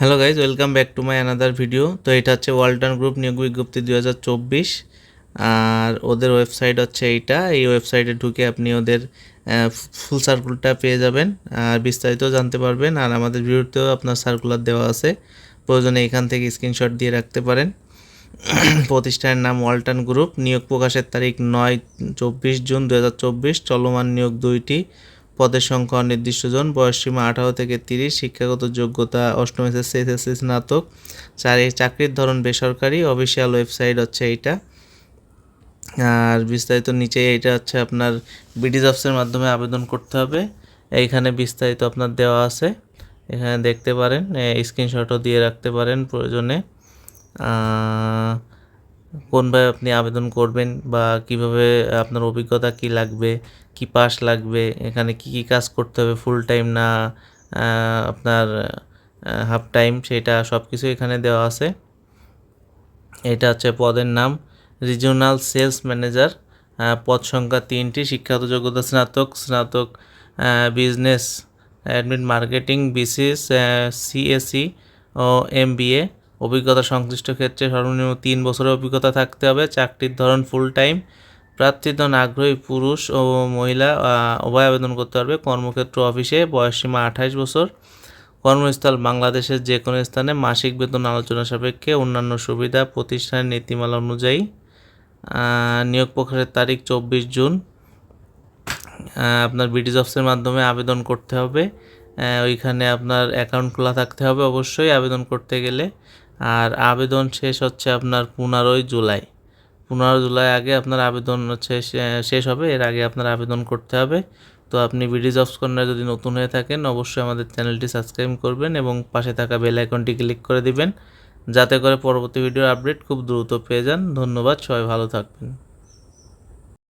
Hello guys welcome back to my another video তো এটা হচ্ছে ওয়ালটন গ্রুপ নিয়োগ বিজ্ঞপ্তি দুই হাজার চব্বিশ। আর ওদের ওয়েবসাইট হচ্ছে এইটা। এই ওয়েবসাইটে ঢুকে আপনি ওদের ফুল সার্কুলটা পেয়ে যাবেন। আর বিস্তারিত জানতে পারবেন। আর আমাদের ভিডিওতেও আপনার সার্কুলার দেওয়া আছে। প্রয়োজনে এখান থেকে স্ক্রিনশট দিয়ে রাখতে পারেন। প্রতিষ্ঠানের নাম ওয়ালটন গ্রুপ নিয়োগ প্রকাশের তারিখ নয় চব্বিশ জুন দু হাজার চব্বিশ। চলমান নিয়োগ দুইটি। পদের সংখ্যা অনির্দিষ্টজন বয়সসীমা আঠারো থেকে তিরিশ, শিক্ষাগত যোগ্যতা অষ্টম এসএসসি এসএসসি স্নাতক, চার এই চাকরির ধরন বেসরকারি, অফিসিয়াল ওয়েবসাইট হচ্ছে এইটা। আর বিস্তারিত নিচে এইটা হচ্ছে আপনার বিডি জবসের মাধ্যমে আবেদন করতে হবে। এইখানে বিস্তারিত আপনার দেওয়া আছে। এখানে দেখতে পারেন স্ক্রিনশটও দিয়ে রাখতে পারেন প্রয়োজনে। কোনভাবে আপনি আবেদন করবেন বা কীভাবে আপনার অভিজ্ঞতা কি লাগবে, কি পাস লাগবে, এখানে কি কি কাজ করতে হবে ফুল টাইম না আপনার হাফ টাইম সেটা সব কিছু এখানে দেওয়া আছে। এটা হচ্ছে পদের নাম রিজিওনাল সেলস ম্যানেজার পদ সংখ্যা তিনটি, শিক্ষাগত যোগ্যতা স্নাতক স্নাতক business admit marketing BCS CAC ও এমবিএ অভিজ্ঞতা সংশ্লিষ্ট ক্ষেত্রে সর্বনিম্ন তিন বছরের অভিজ্ঞতা থাকতে হবে। চাকরির ধরন ফুল টাইম প্রার্থীগণ আগ্রহী পুরুষ ও মহিলা উভয় আবেদন করতে পারবে। কর্মক্ষেত্র অফিসে বয়সসীমা আঠাশ বছর। কর্মস্থল বাংলাদেশের যে কোনো স্থানে মাসিক বেতন আলোচনা সাপেক্ষে অন্যান্য সুবিধা প্রতিষ্ঠানের নীতিমালা অনুযায়ী নিয়োগ প্রকাশের তারিখ চব্বিশ জুন। আপনার বিডি জবসের মাধ্যমে আবেদন করতে হবে। ওইখানে আপনার অ্যাকাউন্ট খোলা থাকতে হবে অবশ্যই। আবেদন করতে গেলে আর আবেদন শেষ হচ্ছে আপনার পনেরোই জুলাই। পনেরো জুলাই আগে আপনার আবেদন হচ্ছে শেষ হবে, এর আগে আপনার আবেদন করতে হবে। তো আপনি বিডি জবস কর্নার যদি নতুন হয়ে থাকেন, অবশ্যই আমাদের চ্যানেলটি সাবস্ক্রাইব করবেন এবং পাশে থাকা বেল আইকনটি ক্লিক করে দিবেন, যাতে করে পরবর্তী ভিডিও আপডেট খুব দ্রুত পেয়ে যান। ধন্যবাদ, সবাই ভালো থাকবেন।